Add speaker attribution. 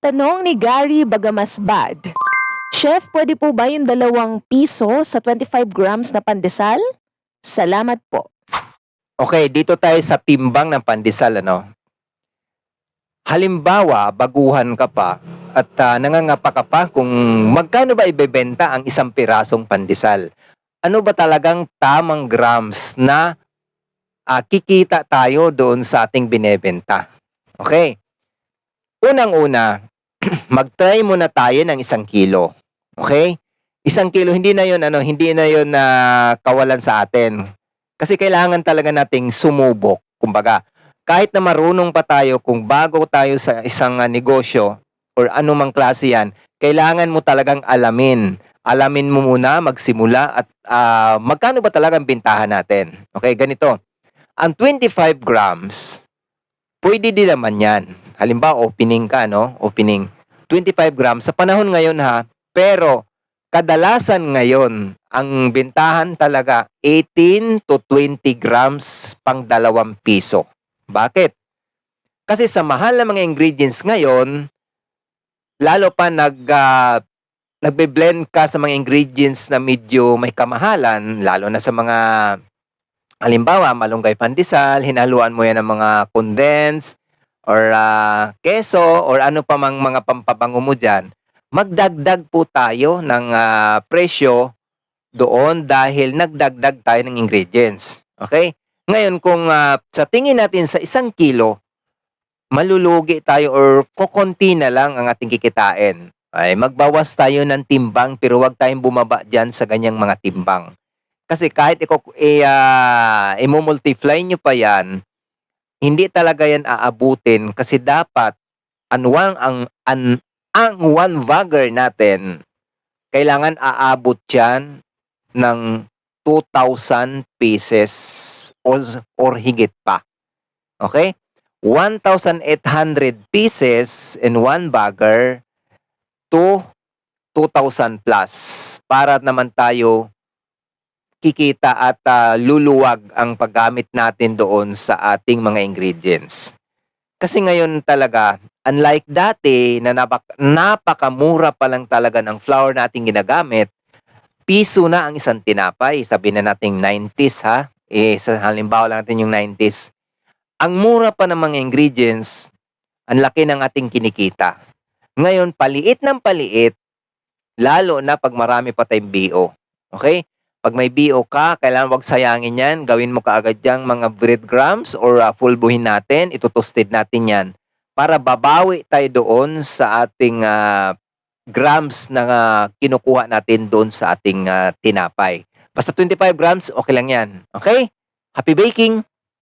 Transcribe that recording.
Speaker 1: Tanong ni Gary Bagamasbad. Chef, pwede po ba yung dalawang piso sa 25 grams na pandesal? Salamat po.
Speaker 2: Okay, dito tayo sa timbang ng pandesal, ano? Halimbawa, baguhan ka pa at ah, nangangapa ka pa kung magkano ba ibebenta ang isang pirasong pandesal. Ano ba talagang tamang grams na ah, kikita tayo doon sa ating binebenta? Okay. Unang-una, mag-try muna tayo ng isang kilo. Okay? Isang kilo, hindi na yon ano, hindi na yon na kawalan sa atin. Kasi kailangan talaga nating sumubok. Kumbaga, kahit na marunong pa tayo kung bago tayo sa isang ah, negosyo or anumang klase yan, kailangan mo talagang alamin. Alamin mo muna, magsimula at ah, magkano ba talagang bintahan natin. Okay, ganito. Ang 25 grams, pwede din naman yan. Halimbawa, opening ka, no? Opening. 25 grams. Sa panahon ngayon ha, pero kadalasan ngayon, ang bintahan talaga 18 to 20 grams pang dalawang piso. Bakit? Kasi sa mahal na mga ingredients ngayon, lalo pa nag ah, nagbe-blend ka sa mga ingredients na medyo may kamahalan, lalo na sa mga halimbawa, malunggay pandesal, hinaluan mo yan ng mga condensed or ah, keso or ano pa mang mga pampabango mo dyan, magdagdag po tayo ng ah, presyo doon dahil nagdagdag tayo ng ingredients. Okay? Ngayon, kung ah, sa tingin natin sa isang kilo, malulugi tayo or kokonti na lang ang ating kikitain. Ay, magbawas tayo ng timbang pero wag tayong bumaba dyan sa ganyang mga timbang. Kasi kahit iko e, ah, i-multiply nyo pa yan, hindi talaga yan aabutin kasi dapat anwang ang an, ang one bagger natin kailangan aabot yan ng 2,000 pieces or, or higit pa. Okay? 1,800 pieces in one bagger to 2,000 plus para naman tayo kikita at ah, luluwag ang paggamit natin doon sa ating mga ingredients. Kasi ngayon talaga, unlike dati na napak- napakamura pa lang talaga ng flour nating ginagamit, piso na ang isang tinapay. Sabi na nating 90s ha. Eh, sa halimbawa lang natin yung 90s. Ang mura pa ng mga ingredients, ang laki ng ating kinikita. Ngayon, paliit ng paliit, lalo na pag marami pa tayong BO. Okay? Pag may BO ka, kailangan wag sayangin yan. Gawin mo kaagad yung mga breadcrumbs or uh, full buhin natin. Itutoasted natin yan para babawi tayo doon sa ating ah, grams na ah, kinukuha natin doon sa ating ah, tinapay. Basta 25 grams, okay lang yan. Okay? Happy baking!